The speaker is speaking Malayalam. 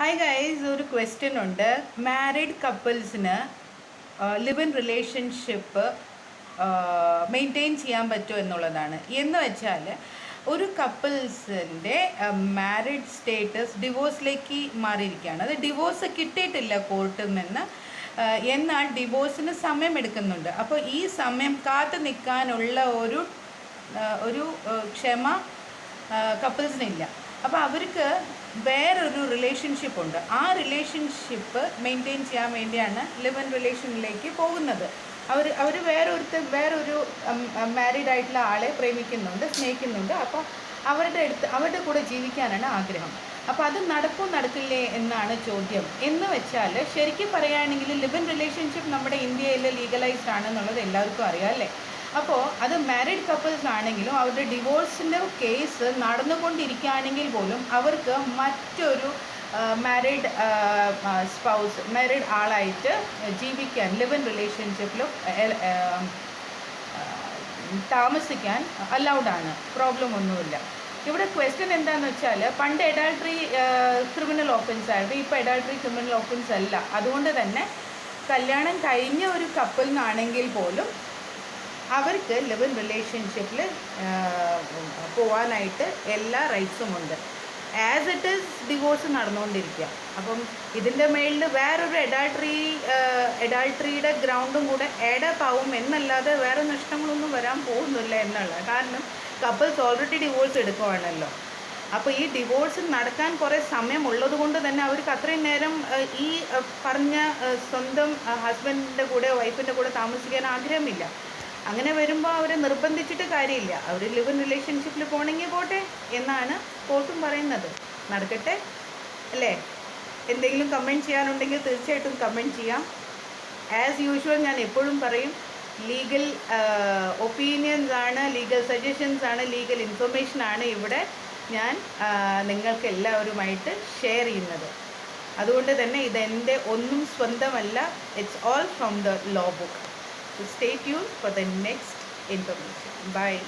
ഹായ് ഗൈസ് ഒരു ക്വസ്റ്റ്യൻ ഉണ്ട്. മാരീഡ് കപ്പിൾസിന് ലിവ് ഇൻ റിലേഷൻഷിപ്പ് മെയിന്റെയിൻ ചെയ്യാൻ പറ്റുമോ എന്നുള്ളതാണ്. എന്ന് വെച്ചാൽ ഒരു കപ്പിൾസിന്റെ മാരീഡ് സ്റ്റേറ്റസ് ഡിവോഴ്സിലേക്ക് മാറിയിരിക്കുകയാണ്. അത് ഡിവോഴ്സ് കിട്ടിയിട്ടില്ല കോർട്ടിൽ നിന്ന്. എന്നാൽ ഡിവോഴ്സിന് സമയം എടുക്കുന്നുണ്ട്. അപ്പോൾ ഈ സമയം കാത്തു നിൽക്കാനുള്ള ഒരു ഒരു ക്ഷമ കപ്പിൾസിനില്ല അപ്പോൾ അവർക്ക് വേറൊരു റിലേഷൻഷിപ്പ് ഉണ്ട്. ആ റിലേഷൻഷിപ്പ് മെയിന്റെയിൻ ചെയ്യാൻ വേണ്ടിയാണ് ലിവ് ഇൻ റിലേഷനിലേക്ക് പോകുന്നത്. അവർ അവർ വേറൊരുത്ത വേറൊരു മാരീഡ് ആയിട്ടുള്ള ആളെ പ്രേമിക്കുന്നുണ്ട് സ്നേഹിക്കുന്നുണ്ട്. അപ്പോൾ അവരുടെ അടുത്ത് അവരുടെ കൂടെ ജീവിക്കാനാണ് ആഗ്രഹം. അപ്പോൾ അത് നടക്കോ നടക്കില്ലേ എന്നാണ് ചോദ്യം. എന്ന് വെച്ചാൽ ശരിക്കും പറയുകയാണെങ്കിൽ ലിവ് ഇൻ റിലേഷൻഷിപ്പ് നമ്മുടെ ഇന്ത്യയിൽ ലീഗലൈസ്ഡ് ആണെന്നുള്ളത് എല്ലാവർക്കും അറിയാം അല്ലേ? അപ്പോൾ അത് മാരീഡ് കപ്പിൾസ് ആണെങ്കിലും അവരുടെ ഡിവോഴ്സിന്റെ കേസ് നടന്നുകൊണ്ടിരിക്കുകയാണെങ്കിൽ പോലും അവർക്ക് മറ്റൊരു മാരീഡ് സ്പൗസ് മാരീഡ് ആളായിട്ട് ജീവിക്കാൻ ലിവ് ഇൻ റിലേഷൻഷിപ്പിലും താമസിക്കാൻ അലൗഡ് ആണ്. പ്രോബ്ലം ഒന്നുമില്ല. ഇവിടെ ക്വസ്റ്റ്യൻ എന്താണെന്ന് വെച്ചാൽ പണ്ട് എഡാൾട്രി ക്രിമിനൽ ഓഫൻസ് ആയിരുന്നു. ഇപ്പോൾ എഡാൾട്രി ക്രിമിനൽ ഓഫൻസ് അല്ല. അതുകൊണ്ട് തന്നെ കല്യാണം കഴിഞ്ഞ ഒരു കപ്പിളിനാണെങ്കിൽ പോലും അവർക്ക് ലിവ് ഇൻ റിലേഷൻഷിപ്പിൽ പോവാനായിട്ട് എല്ലാ റൈറ്റ്സും ഉണ്ട്. ആസ് ഇറ്റ് ഈസ് ഡിവോഴ്സ് നടന്നുകൊണ്ടിരിക്കുക അപ്പം ഇതിന്റെ മേളിൽ വേറൊരു എഡാൾട്രി എഡാൾട്രിയുടെ ഗ്രൗണ്ടും കൂടെ ആഡപ്പ് ആവും എന്നല്ലാതെ വേറെ നഷ്ടങ്ങളൊന്നും വരാൻ പോകുന്നില്ല എന്നുള്ളത്. കാരണം കപ്പിൾസ് ഓൾറെഡി ഡിവോഴ്സ് എടുക്കുവാണല്ലോ. അപ്പോൾ ഈ ഡിവോഴ്സ് നടക്കാൻ കുറേ സമയമുള്ളത് കൊണ്ട് തന്നെ അവർക്ക് അത്രയും നേരം ഈ പറഞ്ഞ സ്വന്തം ഹസ്ബൻഡിന്റെ കൂടെ വൈഫിന്റെ കൂടെ താമസിക്കാൻ ആഗ്രഹമില്ല. അങ്ങനെ വരുമ്പോൾ അവരെ നിർബന്ധിച്ചിട്ട് കാര്യമില്ല. അവർ ലിവ് ഇൻ റിലേഷൻഷിപ്പിൽ പോകണമെങ്കിൽ പോട്ടെ എന്നാണ് കോർട്ടും പറയുന്നത്. നടക്കട്ടെ? അല്ലേ? എന്തെങ്കിലും കമന്റ് ചെയ്യാനുണ്ടെങ്കിൽ തീർച്ചയായിട്ടും കമന്റ് ചെയ്യാം. ആസ് യൂഷ്വൽ ഞാൻ എപ്പോഴും പറയും ലീഗൽ ഒപ്പീനിയൻസ് ആണ് ലീഗൽ സജഷൻസ് ആണ് ലീഗൽ ഇൻഫർമേഷൻ ആണ് ഇവിടെ ഞാൻ നിങ്ങൾക്ക് എല്ലാവരുമായിട്ട് ഷെയർ ചെയ്യുന്നത്. അതുകൊണ്ട് തന്നെ ഇതെന്റെ ഒന്നും സ്വന്തമല്ല. It's all from the law book So stay tuned for the next information. Bye.